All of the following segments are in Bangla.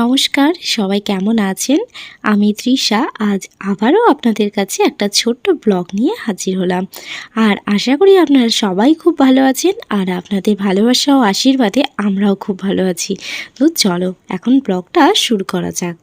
নমস্কার, সবাই কেমন আছেন? আমি তৃষা, আজ আবারও আপনাদের কাছে একটা ছোট্ট ব্লগ নিয়ে হাজির হলাম। আর আশা করি আপনারা সবাই খুব ভালো আছেন, আর আপনাদের ভালোবাসা ও আশীর্বাদে আমরাও খুব ভালো আছি। তো চলো, এখন ব্লগটা শুরু করা যাক।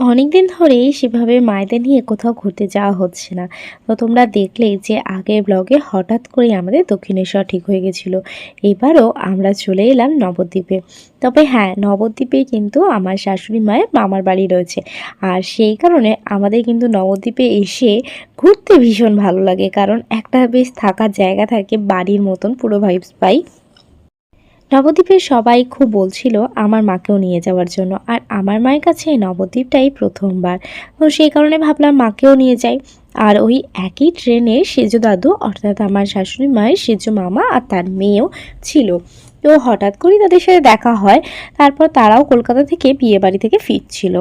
অনেক দিন ধরেই সেভাবে মায়েদের নিয়ে কোথাও ঘুরতে যাওয়া হচ্ছে না। তো তোমরা দেখলে যে আগের ব্লগে হঠাৎ করেই আমাদের দক্ষিণেশ্বর ঠিক হয়ে গেছিল। এবারও আমরা চলে এলাম নবদ্বীপে। তবে হ্যাঁ নবদ্বীপে কিন্তু আমার শাশুড়ি মায়ের মামার বাড়ি রয়েছে। আর সেই কারণে আমাদের কিন্তু নবদ্বীপে এসে ঘুরতে ভীষণ ভালো লাগে। কারণ একটা বেশ থাকার জায়গা থাকে, বাড়ির মতন পুরো ভাইবস পাই। নবদ্বীপের সবাই খুব বলছিল আমার মাকেও নিয়ে যাওয়ার জন্য, আর আমার মায়ের কাছে নবদ্বীপটাই প্রথমবার। তো সেই কারণে ভাবলাম মাকেও নিয়ে যাই। আর ওই একই ট্রেনে সেজো দাদু, অর্থাৎ আমার শাশুড়ি মায়ের সেজো মামা আর তার মেয়েও ছিল। তো হঠাৎ করেই তাদের সাথে দেখা হয়, তারপর তারাও কলকাতা থেকে বিয়ে বাড়ি থেকে ফিরছিল।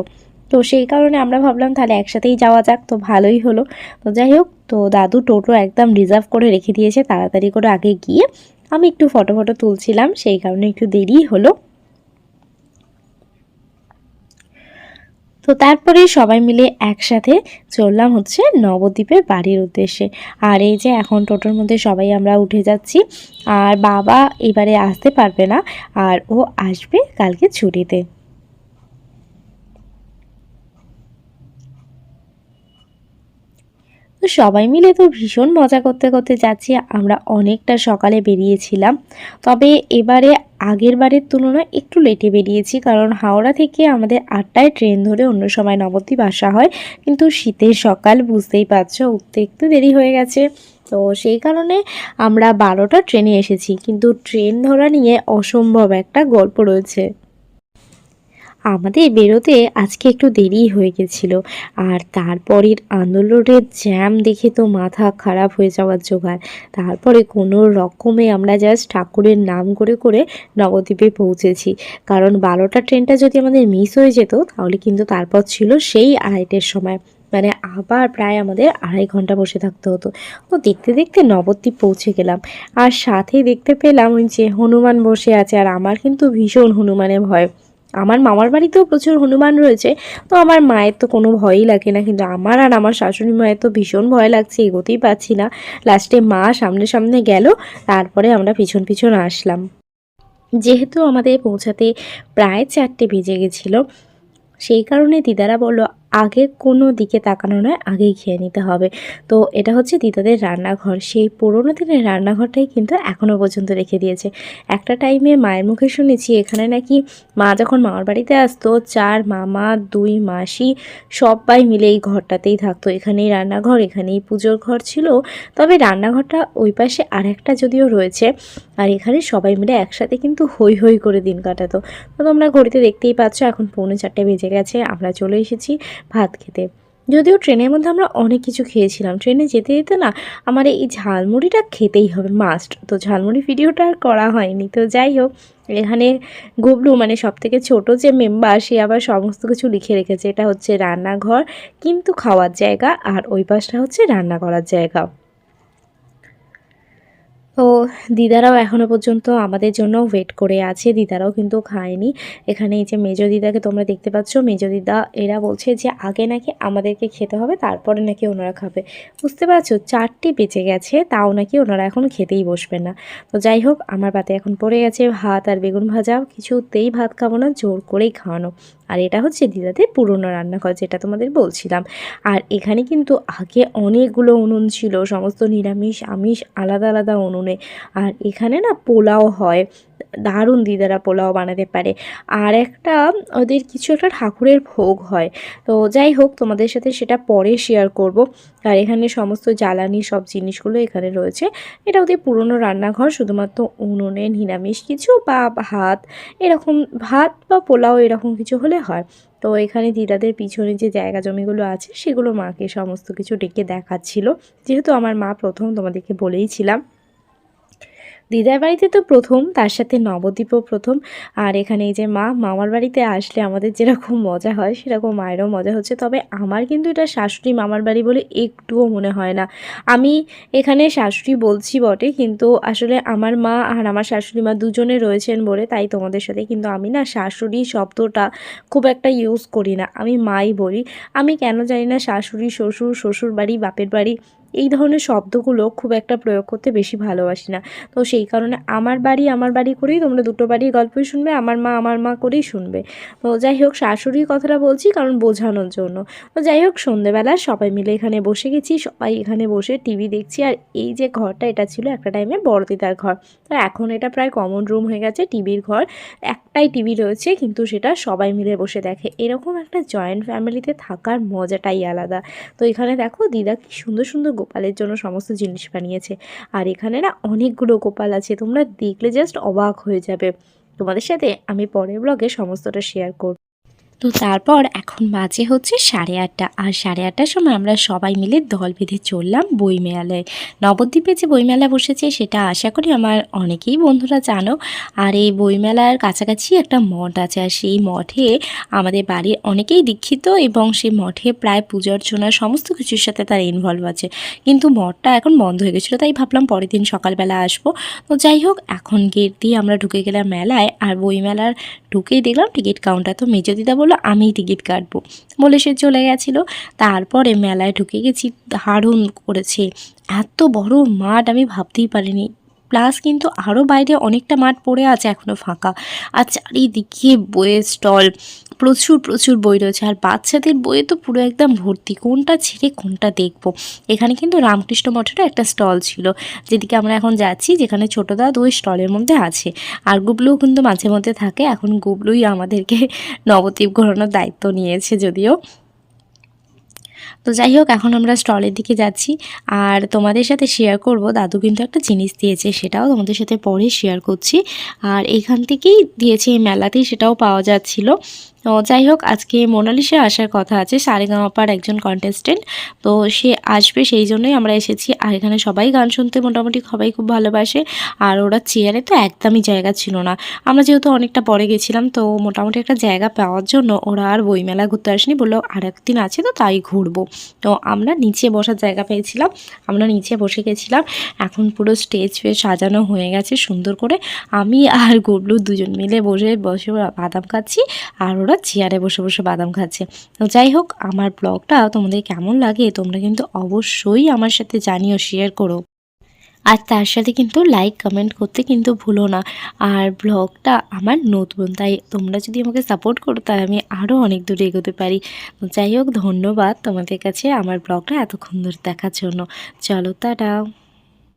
তো সেই কারণে আমরা ভাবলাম তাহলে একসাথেই যাওয়া যাক, তো ভালোই হলো। তো যাই হোক, তো দাদু টোটো একদম রিজার্ভ করে রেখে দিয়েছে, তাড়াতাড়ি করে আগে গিয়ে আমি একটু ফটো ফটো তুলছিলাম, সেই কারণে একটু দেরি হলো। তো তারপরে সবাই মিলে একসাথে চললাম হচ্ছে নবদ্বীপের বাড়ির উদ্দেশ্যে। আর এই যে এখন টোটোর মধ্যে সবাই আমরা উঠে যাচ্ছি, আর বাবা এবারে আসতে পারবে না, আর ও আসবে কালকে ছুটিতে। তো সবাই মিলে তো ভীষণ মজা করতে করতে যাচ্ছি, আমরা অনেকটা সকালে বেরিয়েছিলাম। তবে এবারে আগের বারের তুলনায় একটু লেটে বেরিয়েছি, কারণ হাওড়া থেকে আমাদের আটটায় ট্রেন ধরে অন্য সময় নবদ্বীপ আসা হয়। কিন্তু শীতের সকাল বুঝতেই পারছ, উঠতে একটু দেরি হয়ে গেছে। তো সেই কারণে আমরা বারোটা ট্রেনে এসেছি, কিন্তু ট্রেন ধরা নিয়ে অসম্ভব একটা গল্প রয়েছে। আমাদের বেরোতে আজকে একটু দেরি হয়ে গেছিল। আর তারপরের আন্দোলনের জ্যাম দেখে তো মাথা খারাপ হয়ে যাওয়ার জোগাড়। তারপরে কোনো রকমে আমরা জাস্ট ঠাকুরের নাম করে করে নবদ্বীপে পৌঁছেছি। কারণ বারোটা ট্রেনটা যদি আমাদের মিস হয়ে যেত, তাহলে কিন্তু তারপর ছিল সেই আড়াইটের সময়। মানে আবার প্রায় আমাদের আড়াই ঘণ্টা বসে থাকতে হতো। তো দেখতে দেখতে নবদ্বীপ পৌঁছে গেলাম। আর সাথে দেখতে পেলাম ওই যে হনুমান বসে আছে, আর আমার কিন্তু ভীষণ হনুমানে ভয়। আমার মামার বাড়িতেও প্রচুর হনুমান রয়েছে, তো আমার মায়ের তো কোনো ভয়ই লাগে না, কিন্তু আমার আর আমার শাশুড়ি মায়ের তো ভীষণ ভয় লাগছে, এগোতেই পাচ্ছি না। লাস্টে মা সামনে সামনে গেল, তারপরে আমরা পিছন পিছন আসলাম। যেহেতু আমাদের পৌঁছাতে প্রায় চারটে বেজে গেছিল, সেই কারণে দিদারা বলল আগে কোনো দিকে তাকানো নয়, আগেই খেয়ে নিতে হবে। তো এটা হচ্ছে দিদাদের রান্নাঘর। সেই পুরোনো দিনের রান্নাঘরটাই কিন্তু এখনও পর্যন্ত রেখে দিয়েছে। একটা টাইমে মায়ের মুখে শুনেছি, এখানে নাকি মা যখন মামার বাড়িতে আসতো, চার মামা, দুই মাসি সবাই মিলে এই ঘরটাতেই থাকতো। এখানেই রান্নাঘর, এখানেই পুজোর ঘর ছিল। তবে রান্নাঘরটা ওই পাশে আরেকটা যদিও রয়েছে, আর এখানে সবাই মিলে একসাথে কিন্তু হই হই করে দিন কাটাতো। তো তোমরা ঘড়িতে দেখতেই পাচ্ছ, এখন পৌনে চারটে বেজে গেছে, আমরা চলে এসেছি। ভাত খেতে। যদিও ট্রেনের মধ্যে আমরা অনেক কিছু খেয়েছিলাম। ট্রেনে যেতে যেতে না আমার এই ঝালমুড়িটা খেতেই হবে মাস্ট তো ঝালমুড়ি ভিডিওটা আর করা হয়নি। তো যাই হোক, এখানে গুবলু মানে সব থেকে ছোটো যে মেম্বার সে আবার সমস্ত কিছু লিখে রেখেছে। এটা হচ্ছে রান্নাঘর, কিন্তু খাওয়ার জায়গা আর ওই পাশটা হচ্ছে রান্না করার জায়গা। তো দিদারাও এখনও পর্যন্ত আমাদের জন্য ওয়েট করে আছে। দিদারাও কিন্তু খায়নি। এখানে এই যে মেজো দিদাকে তোমরা দেখতে পাচ্ছ, মেজো দিদা এরা বলছে যে আগে নাকি আমাদেরকে খেতে হবে, তারপরে নাকি ওনারা খাবে। বুঝতে পারছ? চারটে বেঁচে গেছে, তাও নাকি ওনারা এখন খেতেই বসবে না। তো যাই হোক, আমার পাতে এখন পড়ে গেছে ভাত আর বেগুন ভাজা। কিছুতেই ভাত খাব না, জোর করেই খাওয়ানো। আর এটা হচ্ছে দিদাদের পুরনো রান্নাঘর, যেটা তোমাদের বলছিলাম। আর এখানে কিন্তু আগে অনেকগুলো উনুন ছিল, সমস্ত নিরামিষ, আমিষ আলাদা আলাদা উনুনে। আর এখানে না পোলাও হয় দারুণ দিদারা পোলাও বানাতে পারে। আর একটা ওদের কিছু একটা ঠাকুরের ভোগ হয়। তো যাই হোক, তোমাদের সাথে সেটা পরে শেয়ার করব। আর এখানে সমস্ত জ্বালানি সব জিনিসগুলো এখানে রয়েছে। এটা ওদের পুরনো রান্নাঘর, শুধুমাত্র উনুনে, নিরামিষ কিছু বা ভাত, এরকম ভাত বা পোলাও এরকম কিছু হলে হয়। তো এখানে দিদাদের পিছনে যে জায়গা জমিগুলো আছে, সেগুলো মাকে সমস্ত কিছু ডেকে দেখাচ্ছিল। যেহেতু আমার মা প্রথম তোমাদেরকে বলেইছিলাম দিদার বাড়িতে তো প্রথম, তার সাথে নবদ্বীপও প্রথম। আর এখানে এই যে মা, মামার বাড়িতে আসলে আমাদের যেরকম মজা হয়, সেরকম মায়েরও মজা হচ্ছে। তবে আমার কিন্তু এটা শাশুড়ি মামার বাড়ি বলে একটুও মনে হয় না। আমি এখানে শাশুড়ি বলছি বটে, কিন্তু আসলে আমার মা আর আমার শাশুড়ি মা দুজনে রয়েছেন বলে, তাই তোমাদের সাথে কিন্তু আমি না শাশুড়ি শব্দটা খুব একটা ইউজ করি না। আমি মাই বলি। আমি কেন জানি না শাশুড়ি, শ্বশুর শ্বশুর বাড়ি বাপের বাড়ি এই ধরনের শব্দগুলো খুব একটা প্রয়োগ করতে বেশি ভালোবাসি না। তো সেই কারণে আমার বাড়ি আমার বাড়ি করেই তোমরা দুটো বাড়ির গল্পই শুনবে, আমার মা আমার মা করেই শুনবে। তো যাই হোক, শাশুড়ির কথাটা বলছি কারণ বোঝানোর জন্য। তো যাই হোক, সন্ধেবেলা সবাই মিলে এখানে বসে গেছি, সবাই এখানে বসে টিভি দেখছি আর এই যে ঘরটা, এটা ছিল একটা টাইমে বড় দিদার ঘর। তো এখন এটা প্রায় কমন রুম হয়ে গেছে টিভির ঘর। একটাই টিভি রয়েছে, কিন্তু সেটা সবাই মিলে বসে দেখে। এরকম একটা জয়েন্ট ফ্যামিলিতে থাকার মজাটাই আলাদা। তো এখানে দেখো, দিদা কি সুন্দর সুন্দর গোপালের জন্য সমস্ত জিনিস বানিয়েছে। আর এখানে না অনেকগুলো গোপাল আছে, তোমরা দেখলে জাস্ট অবাক হয়ে যাবে। তোমাদের সাথে আমি পরের ব্লগে সমস্তটা শেয়ার করব। তো তারপর এখন বাজে হচ্ছে সাড়ে আটটা। আর সাড়ে আটটার সময় আমরা সবাই মিলে দল বেঁধে চললাম বইমেলায়। নবদ্বীপে যে বইমেলা বসেছে সেটা আশা করি আমার অনেকেই বন্ধুরা জানো। আর এই বইমেলার কাছাকাছি একটা মঠ আছে আর সেই মঠে আমাদের বাড়ির অনেকেই দীক্ষিত এবং সেই মঠে প্রায় পুজো অর্চনা সমস্ত কিছুর সাথে তার ইনভলভ আছে। কিন্তু মঠটা এখন বন্ধ হয়ে গেছিল, তাই ভাবলাম পরের দিন সকালবেলা আসব। তো যাই হোক, এখন গেট দিয়ে আমরা ঢুকে গেলাম মেলায়। আর বইমেলার ঢুকেই দেখলাম টিকিট কাউন্টার তো মেজো দিদা বলল, আমিই টিকিট কাটবো। বলে সে চলে গেছিল। তারপরে মেলায় ঢুকে গেছি, দারুণ করেছে। এত বড় মাঠ আমি ভাবতেই পারিনি। প্লাস কিন্তু আরও বাইরে অনেকটা মাঠ পড়ে আছে এখনও ফাঁকা। আর চারিদিকে বইয়ের স্টল, প্রচুর প্রচুর বই রয়েছে। আর বাচ্চাদের বইয়ে তো পুরো একদম ভর্তি। কোনটা ছেড়ে কোনটা দেখব? এখানে কিন্তু রামকৃষ্ণ মঠেরও একটা স্টল ছিল। যেদিকে আমরা এখন যাচ্ছি, যেখানে ছোটো দাদ ওই স্টলের মধ্যে আছে। আর গুবলুও কিন্তু মাঝে মধ্যে থাকে। এখন গুবলুই আমাদেরকে নবদ্বীপ ঘোরানোর দায়িত্ব নিয়েছে যদিও। তো যাই হোক এখন আমরা স্টলের দিকে যাচ্ছি। আর তোমাদের সাথে শেয়ার করব, দাদু কিন্তু একটা জিনিস দিয়েছে, সেটাও তোমাদের সাথে পরে শেয়ার করছি। আর এখান থেকেই দিয়েছে এই মেলাতেই, সেটাও পাওয়া যাচ্ছিল। তো যাই হোক আজকে মোনালিসা আসার কথা আছে। সারেগামাপার একজন কন্টেস্টেন্ট তো সে আসবে, সেই জন্যই আমরা এসেছি। আর এখানে সবাই গান শুনতে মোটামুটি সবাই খুব ভালোবাসে। আর ওরা চেয়ারে তো একদমই জায়গা ছিল না। আমরা যেহেতু অনেকটা পরে গেছিলাম, তো মোটামুটি একটা জায়গা পাওয়ার জন্য ওরা আর বইমেলা ঘুরতে আসেনি বলল, আর একদিন আছে তো তাই ঘুরবো। তো আমরা নিচে বসার জায়গা পেয়েছিলাম। আমরা নিচে বসে গেছিলাম। এখন পুরো স্টেজ ফেজ সাজানো হয়ে গেছে সুন্দর করে। আমি আর গুবলু দুজন মিলে বসে বসে বাদাম খাচ্ছি। আর ওরা চেয়ারে বসে বসে বাদাম খাচ্ছে। তো যাই হোক, আমার ব্লগটা তোমাদের কেমন লাগে তোমরা কিন্তু অবশ্যই আমার সাথে জানিও শেয়ার করো। আর তার সাথে কিন্তু লাইক কমেন্ট করতে কিন্তু ভুলো না। আর ব্লগটা আমার নতুন, তাই তোমরা যদি আমাকে সাপোর্ট করো, তাহলে আমি আরও অনেক দূরে এগোতে পারি। যাই হোক, ধন্যবাদ তোমাদের কাছে আমার ব্লগটা এতক্ষণ ধরে দেখার জন্য। চলো, টাটা।